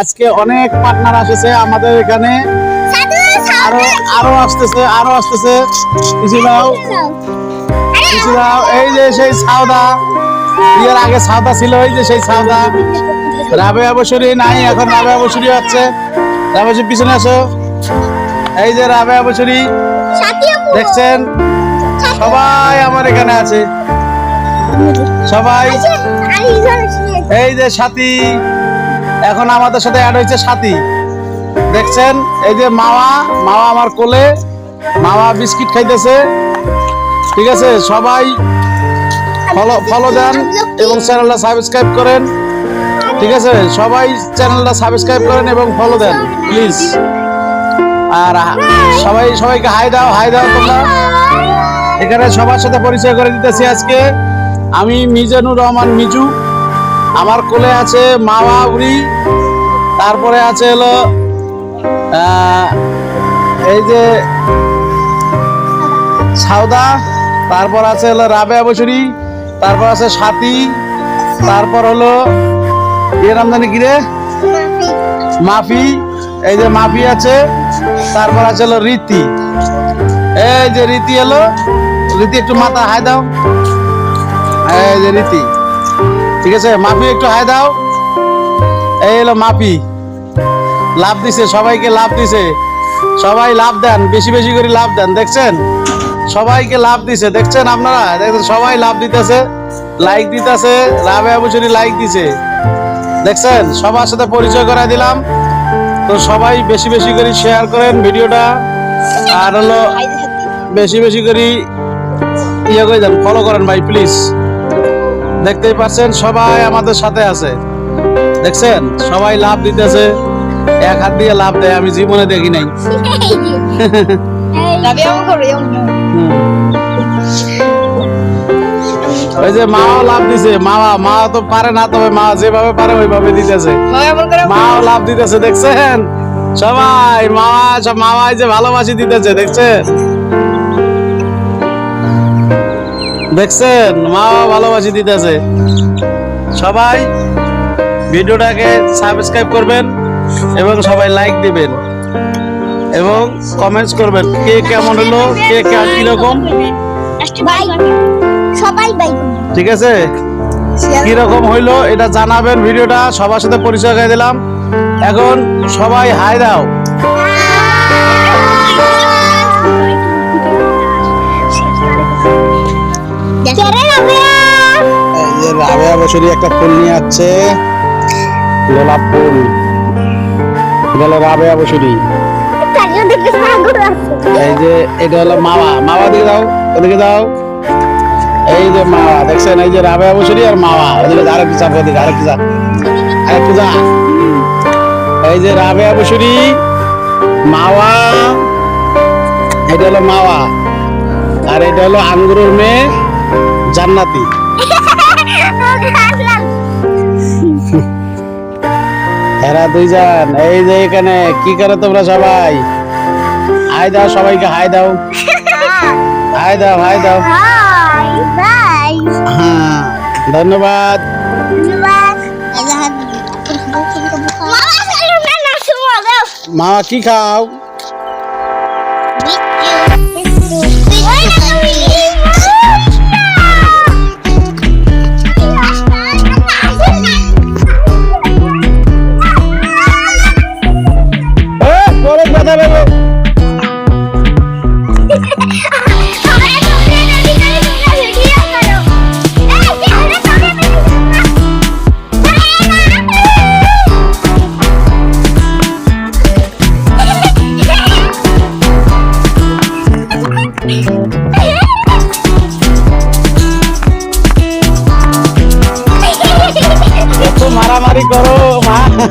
আজকে অনেক পার্টনার আসেছে আমাদের এখানে। আরও আরও আসতেছে আরও আসতেছে। কিছু দাও কিছু দাও এই যে সেই সাউদা। বিয়ের আগে সাউদা ছিল এই যে সেই সাউদা। রাবেয়া বসুরি নাই এখন রাবেয়া বসুরি হচ্ছে বসুরি পিছনে আসো। এই যে রাবেয়া বসুরি দেখছেন? সবাই আমার এখানে আছে। সবাই। এই যে সাথী। এখন আমাদের সাথে অ্যাড হয়েছে সাথী। দেখছেন? এই যে মাওয়া মাওয়া আমার কোলে মাওয়া বিস্কিট খাইতেছে। ঠিক আছে? সবাই ফলো ফলো দেন এবং চ্যানেলটা সাবস্ক্রাইব করেন। ঠিক আছে? সবাই চ্যানেলটা সাবস্ক্রাইব করেন এবং ফলো দেন প্লিজ আর সবাই, সবাইকে হাই দাও হাই দাও তোমরা। এখানে সবার সাথে পরিচয় করে দিতেছি আজকে। আমি মিজানুর রহমান মিজু। আমার কোলে আছে মাওয়া উড়ি তারপরে আছে হলো এই যে সাউদা, তারপর আছে হলো রাবেয়া বসুরি তারপর আছে সাথী, তারপর হলো, এর নাম জানি কি মাফি, এই যে মাফি আছে, তারপর আছে হলো রীতি। এই যে রীতি এলো রীতি একটু মাথা হাই দাও। এই যে রীতি। ঠিক আছে? মাফি, একটু হাই দাও। এই হলো মাফি। লাভ দিছে, সবাইকে লাভ দিছে। সবাই লাভ দেন, বেশি বেশি করে লাভ দেন, দেখছেন? সবাইকে লাভ দিছে, দেখছেন আপনারা? দেখছেন, সবাই লাভ দিতেছে লাইক দিতেছে, রাবে আবুচুরি লাইক দিছে। দেখছেন? সবার সাথে পরিচয় করাই দিলাম। তো সবাই বেশি বেশি করে শেয়ার করেন ভিডিওটা। আর হলো, বেশি বেশি করে ইয়ে করে দেন ফলো করেন ভাই প্লিজ দেখতেই পাচ্ছেন সবাই আমাদের সাথে আছে। দেখছেন? সবাই লাভ দিতেছে। এক হাত দিয়ে লাভ দেয় আমি জীবনে দেখি নাই। ওই যে মাও লাভ দিছে। মাওয়া মা তো পারে না তবে মা যেভাবে পারে ওইভাবে দিতেছে। মাও লাভ দিতেছে দেখছেন? সবাই মামা সব মামাই যে ভালোবাসি দিতেছে দেখছেন? দেখছেন, মা ভালোবাসি দিতেছে। সবাই ভিডিওটাকে সাবস্ক্রাইব করবেন এবং সবাই লাইক দিবেন। এবং কমেন্টস করবেন, কে কেমন হলো, কে কে- কীরকম? ঠিক আছে? কীরকম হইল, এটা জানাবেন ভিডিওটা, সবার সাথে পরিচয় করে দিলাম। এখন সবাই হাই দাও। যে রাবেয়া বছরই একটা ফুল নিয়ে আসছে। গোলাপ ফুল। গেল রাবেয়া বছরই এই যে এটা হলো মাওয়া মাওয়া দিকে দাও ওদিকে দাও এই যে মাওয়া দেখছেন? এই যে রাবেয়া বছরই আর মাওয়া ওদিকে আরেকটু চাপ ওদিকে আরেকটু চাপ আরেকটু যা। এই যে রাবেয়া বছরই মাওয়া এটা হলো মাওয়া আর এটা হলো আঙ্গুরের মেয়ে। জান্নাতি। এরা দুইজন এই যে এখানে কি করো তোমরা সবাই? হাই দাও সবাইকে হাই দাও। হাই দাও হাই দাও। হ্যাঁ ধন্যবাদ। মা কি খাও? মা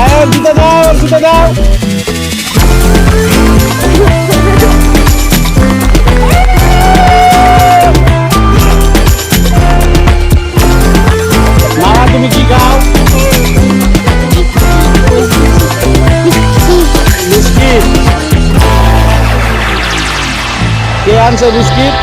এই, জুতো দাও জুতো দাও মামা তুমি কি খাও বিস্কিট কে আনছে বিস্কিট